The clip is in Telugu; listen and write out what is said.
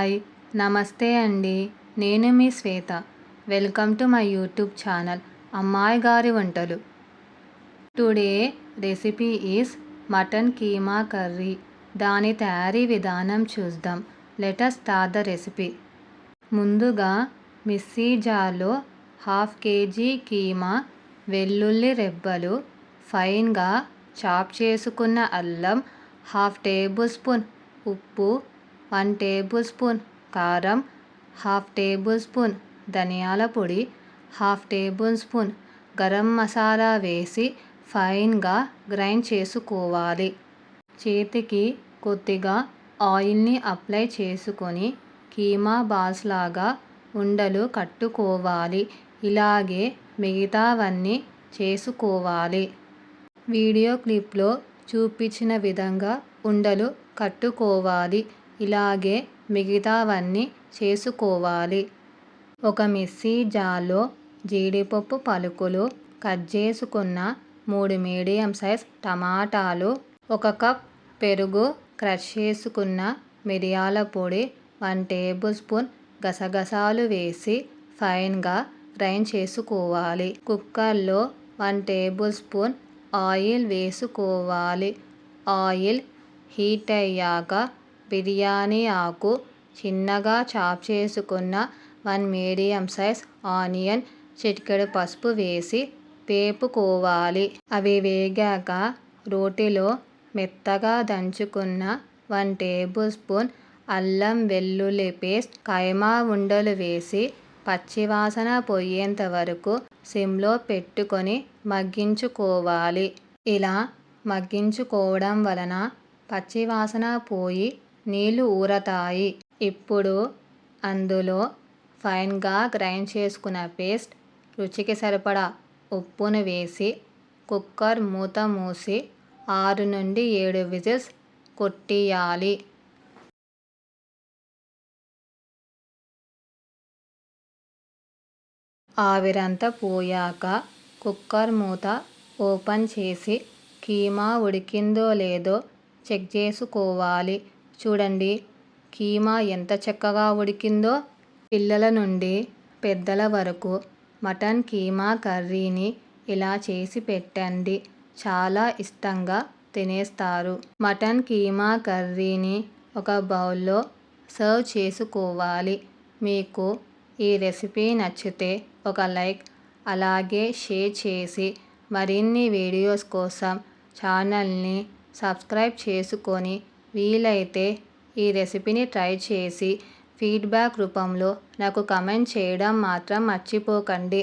హాయ్. నమస్తే అండి. నేను మీ శ్వేత. Welcome to my YouTube channel అమ్మాయి గారి వంటలు. Today recipe is mutton keema curry. దాని తయారీ విధానం చూద్దాం. Let us start the recipe. ముందుగా మిక్సీ జార్లో హాఫ్ కేజీ కీమా వెల్లుల్లి రెబ్బలు ఫైన్గా చాప్ చేసుకున్న అల్లం హాఫ్ టేబుల్ స్పూన్ ఉప్పు వన్ టేబుల్ స్పూన్ కారం హాఫ్ టేబుల్ స్పూన్ ధనియాల పొడి half tablespoon garam masala వేసి ఫైన్గా గ్రైండ్ చేసుకోవాలి. చేతికి కొద్దిగా ఆయిల్ని అప్లై చేసుకొని కీమా బాల్స్ లాగా ఉండలు కట్టుకోవాలి. ఇలాగే మిగతావన్నీ చేసుకోవాలి. వీడియో క్లిప్లో చూపించిన విధంగా ఉండలు కట్టుకోవాలి. ఇలాగే మిగతావన్నీ చేసుకోవాలి. ఒక మిక్సీ జార్లో జీడిపప్పు పలుకులు కట్ చేసుకున్న మూడు మీడియం సైజ్ టమాటాలు ఒక కప్ పెరుగు క్రష్ చేసుకున్న మిరియాల పొడి వన్ టేబుల్ స్పూన్ గసగసాలు వేసి ఫైన్గా గ్రైండ్ చేసుకోవాలి. కుక్కర్లో వన్ టేబుల్ స్పూన్ ఆయిల్ వేసుకోవాలి. ఆయిల్ హీట్ అయ్యాక బిర్యానీ ఆకు చిన్నగా చాప్ చేసుకున్న వన్ మీడియం సైజ్ ఆనియన్ చిటికెడు పసుపు వేసి వేపుకోవాలి. అవి వేగాక రోటిలో మెత్తగా దంచుకున్న వన్ టేబుల్ స్పూన్ అల్లం వెల్లుల్లి పేస్ట్ కైమా ఉండలు వేసి పచ్చివాసన పోయేంత వరకు సిమ్లో పెట్టుకొని మగ్గించుకోవాలి. ఇలా మగ్గించుకోవడం వలన పచ్చివాసన పోయి నీళ్ళు ఊరతాయి. ఇప్పుడు అందులో ఫైన్గా గ్రైండ్ చేసుకున్న పేస్ట్ రుచికి సరిపడా ఉప్పును వేసి కుక్కర్ మూత మూసి ఆరు నుండి ఏడు విజిల్స్ కొట్టియాలి ఆవిరంతా పోయాక కుక్కర్ మూత ఓపెన్ చేసి కీమా ఉడికిందో లేదో చెక్ చేసుకోవాలి. చూడండి. కీమా ఎంత చక్కగా ఉడికిందో పిల్లల నుండి పెద్దల వరకు. మటన్ కీమా కర్రీని ఇలా చేసి పెట్టండి. చాలా ఇష్టంగా తినేస్తారు. మటన్ కీమా కర్రీని ఒక బౌల్లో సర్వ్ చేసుకోవాలి. మీకు ఈ రెసిపీ నచ్చితే ఒక లైక్ అలాగే షేర్ చేసి మరిన్ని వీడియోస్ కోసం ఛానల్ని సబ్స్క్రైబ్ చేసుకొని వీలైతే ఈ రెసిపీని ట్రై చేసి ఫీడ్బ్యాక్ రూపంలో నాకు కమెంట్ చేయడం మాత్రం మర్చిపోకండి.